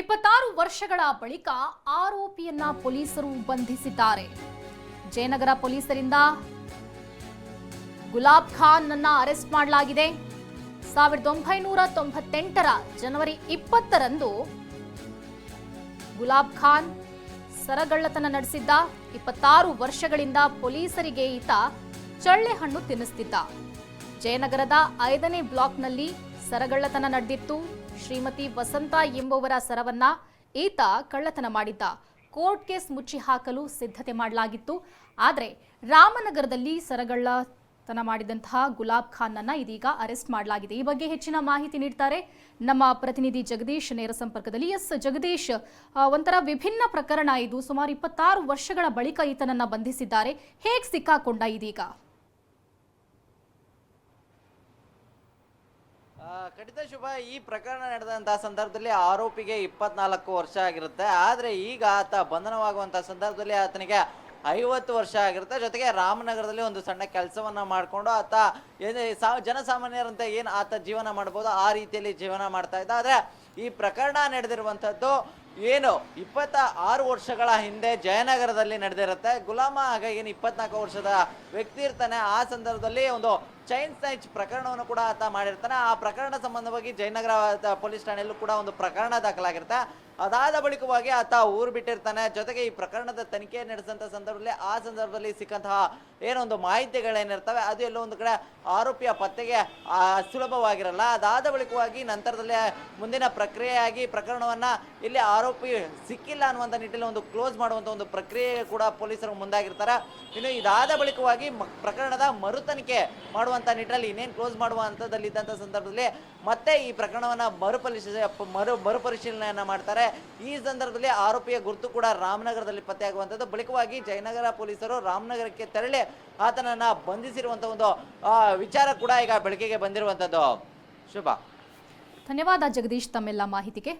ಇಪ್ಪತ್ತಾರು ವರ್ಷಗಳ ಬಳಿಕ ಆರೋಪಿಯನ್ನ ಪೊಲೀಸರು ಬಂಧಿಸಿದ್ದಾರೆ. ಜಯನಗರ ಪೊಲೀಸರಿಂದ ಗುಲಾಬ್ ಖಾನ್ ಅನ್ನ ಅರೆಸ್ಟ್ ಮಾಡಲಾಗಿದೆ. ಸಾವಿರದ ಒಂಬೈನೂರ ತೊಂಬತ್ತೆಂಟರ ಜನವರಿ ಇಪ್ಪತ್ತರಂದು ಗುಲಾಬ್ ಖಾನ್ ಸರಗಳ್ಳತನ ನಡೆಸಿದ್ದ. ಇಪ್ಪತ್ತಾರು ವರ್ಷಗಳಿಂದ ಪೊಲೀಸರಿಗೆ ಈತ ಚಳ್ಳೆ ಹಣ್ಣು ತಿನ್ನಿಸ್ತಿದ್ದ. ಜಯನಗರದ ಐದನೇ ಬ್ಲಾಕ್ನಲ್ಲಿ ಸರಗಳ್ಳತನ ನಡೆದಿತ್ತು. ಶ್ರೀಮತಿ ವಸಂತ ಎಂಬುವರ ಸರವನ್ನ ಈತ ಕಳ್ಳತನ ಮಾಡಿದ್ದ. ಕೋರ್ಟ್ ಕೇಸ್ ಮುಚ್ಚಿ ಹಾಕಲು ಸಿದ್ಧತೆ ಮಾಡಲಾಗಿತ್ತು. ಆದರೆ ರಾಮನಗರದಲ್ಲಿ ಸರಗಳ್ಳತನ ಮಾಡಿದಂತಹ ಗುಲಾಬ್ ಖಾನ್ ಅನ್ನ ಇದೀಗ ಅರೆಸ್ಟ್ ಮಾಡಲಾಗಿದೆ. ಈ ಬಗ್ಗೆ ಹೆಚ್ಚಿನ ಮಾಹಿತಿ ನೀಡ್ತಾರೆ ನಮ್ಮ ಪ್ರತಿನಿಧಿ ಜಗದೀಶ್ ನೇರ ಸಂಪರ್ಕದಲ್ಲಿ. ಎಸ್ ಜಗದೀಶ್ ಒಂಥರ ವಿಭಿನ್ನ ಪ್ರಕರಣ ಇದು. ಸುಮಾರು ಇಪ್ಪತ್ತಾರು ವರ್ಷಗಳ ಬಳಿಕ ಈತನನ್ನ ಬಂಧಿಸಿದ್ದಾರೆ. ಹೇಗೆ ಸಿಕ್ಕಾಕೊಂಡ ಇದೀಗ? ಖಂಡಿತ ಶುಭ, ಈ ಪ್ರಕರಣ ನಡೆದಂತಹ ಸಂದರ್ಭದಲ್ಲಿ ಆರೋಪಿಗೆ ಇಪ್ಪತ್ನಾಲ್ಕು ವರ್ಷ ಆಗಿರುತ್ತೆ. ಆದ್ರೆ ಈಗ ಆತ ಬಂಧನವಾಗುವಂತಹ ಸಂದರ್ಭದಲ್ಲಿ ಆತನಿಗೆ ಐವತ್ತು ವರ್ಷ ಆಗಿರುತ್ತೆ. ಜೊತೆಗೆ ರಾಮನಗರದಲ್ಲಿ ಒಂದು ಸಣ್ಣ ಕೆಲಸವನ್ನ ಮಾಡಿಕೊಂಡು ಆತ ಜನಸಾಮಾನ್ಯರಂತೆ ಏನು ಆತ ಜೀವನ ಮಾಡ್ಬೋದು, ಆ ರೀತಿಯಲ್ಲಿ ಜೀವನ ಮಾಡ್ತಾ ಇದ್ದ. ಆದ್ರೆ ಈ ಪ್ರಕರಣ ನಡೆದಿರುವಂತದ್ದು ಏನು ಇಪ್ಪತ್ತ ಆರು ವರ್ಷಗಳ ಹಿಂದೆ ಜಯನಗರದಲ್ಲಿ ನಡೆದಿರುತ್ತೆ. ಗುಲಾಮ ಆಗ ಏನು ಇಪ್ಪತ್ನಾಲ್ಕು ವರ್ಷದ ವ್ಯಕ್ತಿ ಇರ್ತಾನೆ. ಆ ಸಂದರ್ಭದಲ್ಲಿ ಒಂದು ಚೈನ್ ಸ್ನ್ಯಾಚ್ ಪ್ರಕರಣವನ್ನು ಕೂಡ ಆತ ಮಾಡಿರ್ತಾನೆ. ಆ ಪ್ರಕರಣ ಸಂಬಂಧವಾಗಿ ಜಯನಗರ ಪೊಲೀಸ್ ಠಾಣೆಯಲ್ಲೂ ಕೂಡ ಒಂದು ಪ್ರಕರಣ ದಾಖಲಾಗಿರ್ತಾ ಅದಾದ ಬಳಿಕವಾಗಿ ಆತ ಊರು ಬಿಟ್ಟಿರ್ತಾನೆ. ಜೊತೆಗೆ ಈ ಪ್ರಕರಣದ ತನಿಖೆ ನಡೆಸಿದಂಥ ಸಂದರ್ಭದಲ್ಲಿ, ಆ ಸಂದರ್ಭದಲ್ಲಿ ಸಿಕ್ಕಂತಹ ಏನೊಂದು ಮಾಹಿತಿಗಳೇನಿರ್ತವೆ, ಅದು ಎಲ್ಲೋ ಒಂದು ಕಡೆ ಆರೋಪಿಯ ಪತ್ತೆಗೆ ಸುಲಭವಾಗಿರಲ್ಲ. ಅದಾದ ಬಳಿಕವಾಗಿ ನಂತರದಲ್ಲಿ ಮುಂದಿನ ಪ್ರಕ್ರಿಯೆಯಾಗಿ ಪ್ರಕರಣವನ್ನ ಇಲ್ಲಿ ಆರೋಪಿ ಸಿಕ್ಕಿಲ್ಲ ಅನ್ನುವಂಥ ನಿಟ್ಟಿನಲ್ಲಿ ಒಂದು ಕ್ಲೋಸ್ ಮಾಡುವಂಥ ಒಂದು ಪ್ರಕ್ರಿಯೆ ಕೂಡ ಪೊಲೀಸರು ಮುಂದಾಗಿರ್ತಾರೆ. ಇನ್ನು ಇದಾದ ಬಳಿಕವಾಗಿ ಪ್ರಕರಣದ ಮರು ತನಿಖೆ ಮಾಡುವಂಥ ನಿಟ್ಟಿನಲ್ಲಿ ಇನ್ನೇನು ಕ್ಲೋಸ್ ಮಾಡುವ ಹಂತದಲ್ಲಿ ಇದ್ದಂಥ ಸಂದರ್ಭದಲ್ಲಿ ಮತ್ತೆ ಈ ಪ್ರಕರಣವನ್ನ ಮರುಪರಿಶೀಲ ಮರು, ಮರುಪರಿಶೀಲನೆಯನ್ನ ಮಾಡ್ತಾರೆ. ಈ ಸಂದರ್ಭದಲ್ಲಿ ಆರೋಪಿಯ ಗುರುತು ಕೂಡ ರಾಮನಗರದಲ್ಲಿ ಪತ್ತೆಯಾಗುವಂಥದ್ದು. ಬಳಿಕವಾಗಿ ಜಯನಗರ ಪೊಲೀಸರು ರಾಮನಗರಕ್ಕೆ ತೆರಳಿ ಆತನನ್ನ ಬಂಧಿಸಿರುವಂಥ ಒಂದು ವಿಚಾರ ಕೂಡ ಈಗ ಬೆಳಕಿಗೆ ಬಂದಿರುವಂಥದ್ದು. ಶುಭ. ಧನ್ಯವಾದ ಜಗದೀಶ್ ತಮ್ಮೆಲ್ಲ ಮಾಹಿತಿಗೆ.